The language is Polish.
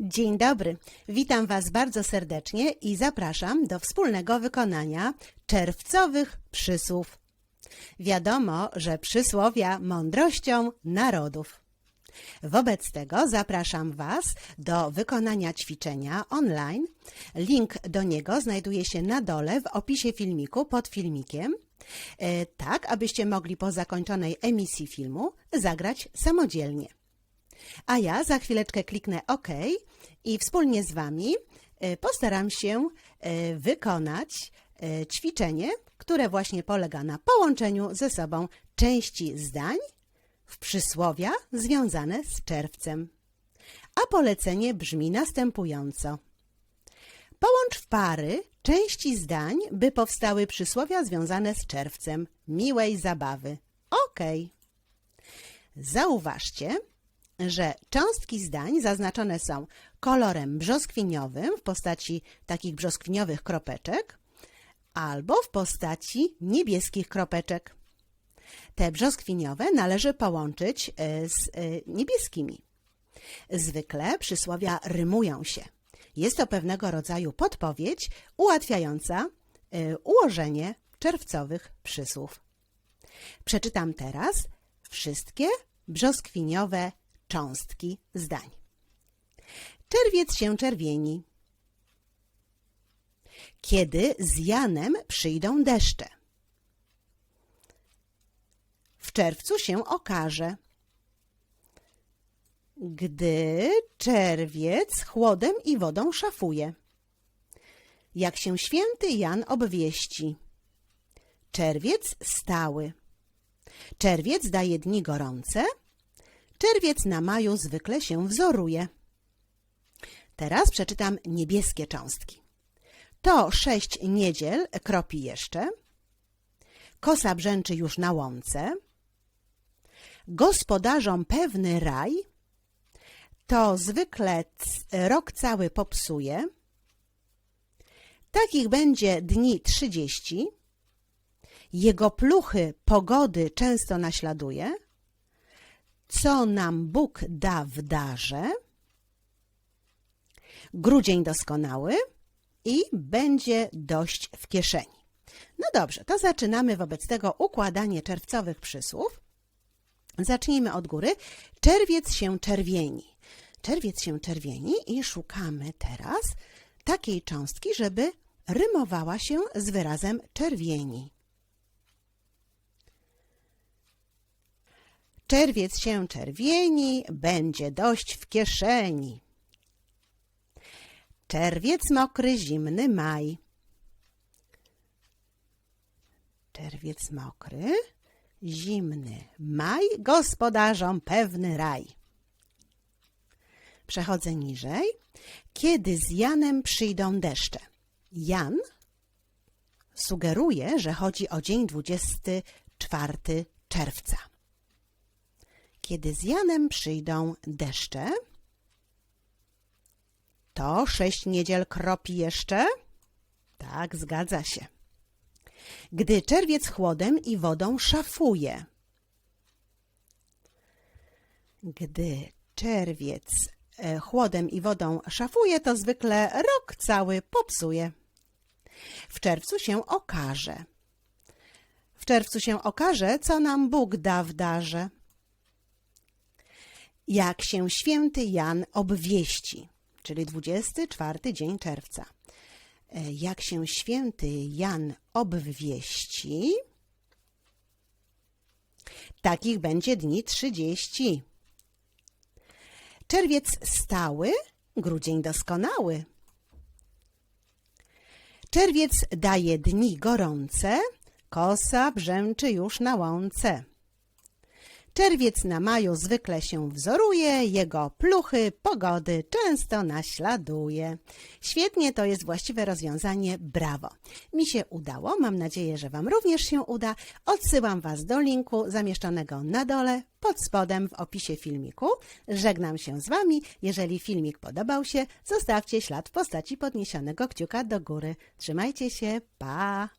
Dzień dobry, witam Was bardzo serdecznie i zapraszam do wspólnego wykonania czerwcowych przysłów. Wiadomo, że przysłowia mądrością narodów. Wobec tego zapraszam Was do wykonania ćwiczenia online. Link do niego znajduje się na dole w opisie filmiku pod filmikiem, e, tak abyście mogli po zakończonej emisji filmu zagrać samodzielnie. A ja za chwileczkę kliknę OK i wspólnie z Wami e, postaram się e, wykonać e, ćwiczenie, które właśnie polega na połączeniu ze sobą części zdań w przysłowia związane z czerwcem. A polecenie brzmi następująco. Połącz w pary części zdań, by powstały przysłowia związane z czerwcem. Miłej zabawy. OK. Zauważcie, że cząstki zdań zaznaczone są kolorem brzoskwiniowym w postaci takich brzoskwiniowych kropeczek albo w postaci niebieskich kropeczek. Te brzoskwiniowe należy połączyć e, z e, niebieskimi. Zwykle przysłowia rymują się. Jest to pewnego rodzaju podpowiedź ułatwiająca e, ułożenie czerwcowych przysłów. Przeczytam teraz wszystkie brzoskwiniowe cząstki zdań. Czerwiec się czerwieni. Kiedy z Janem przyjdą deszcze. W czerwcu się okaże. Gdy czerwiec chłodem i wodą szafuje. Jak się święty Jan obwieści. Czerwiec stały. Czerwiec daje dni gorące. Czerwiec na maju zwykle się wzoruje. Teraz przeczytam niebieskie cząstki. To sześć niedziel kropi jeszcze. Kosa brzęczy już na łące. Gospodarzom pewny raj. To zwykle rok cały popsuje. Takich będzie dni trzydzieści. Jego pluchy pogody często naśladuje. Co nam Bóg da w darze. Grudzień doskonały i będzie dość w kieszeni. No dobrze, to zaczynamy wobec tego układanie czerwcowych przysłów. Zacznijmy od góry. Czerwiec się czerwieni. Czerwiec się czerwieni i szukamy teraz takiej cząstki, żeby rymowała się z wyrazem czerwieni. Czerwiec się czerwieni, będzie dość w kieszeni. Czerwiec mokry, zimny maj. Czerwiec mokry, zimny maj, gospodarzom pewny raj. Przechodzę niżej. Kiedy z Janem przyjdą deszcze? Jan sugeruje, że chodzi o dzień 24 czerwca. Kiedy z Janem przyjdą deszcze, to sześć niedziel kropi jeszcze? Tak, zgadza się. Gdy czerwiec chłodem i wodą szafuje. Gdy czerwiec e, chłodem i wodą szafuje, to zwykle rok cały popsuje. W czerwcu się okaże. W czerwcu się okaże, co nam Bóg da w darze. Jak się święty Jan obwieści czyli 24 dzień czerwca. E, Jak się święty Jan obwieści, takich będzie dni 30. Czerwiec stały, grudzień doskonały. Czerwiec daje dni gorące, kosa brzęczy już na łące. Czerwiec na maju zwykle się wzoruje, jego pluchy pogody często naśladuje. Świetnie, to jest właściwe rozwiązanie, brawo. Mi się udało, mam nadzieję, że Wam również się uda. Odsyłam Was do linku zamieszczonego na dole, pod spodem w opisie filmiku. Żegnam się z Wami. Jeżeli filmik podobał się, zostawcie ślad w postaci podniesionego kciuka do góry. Trzymajcie się, pa!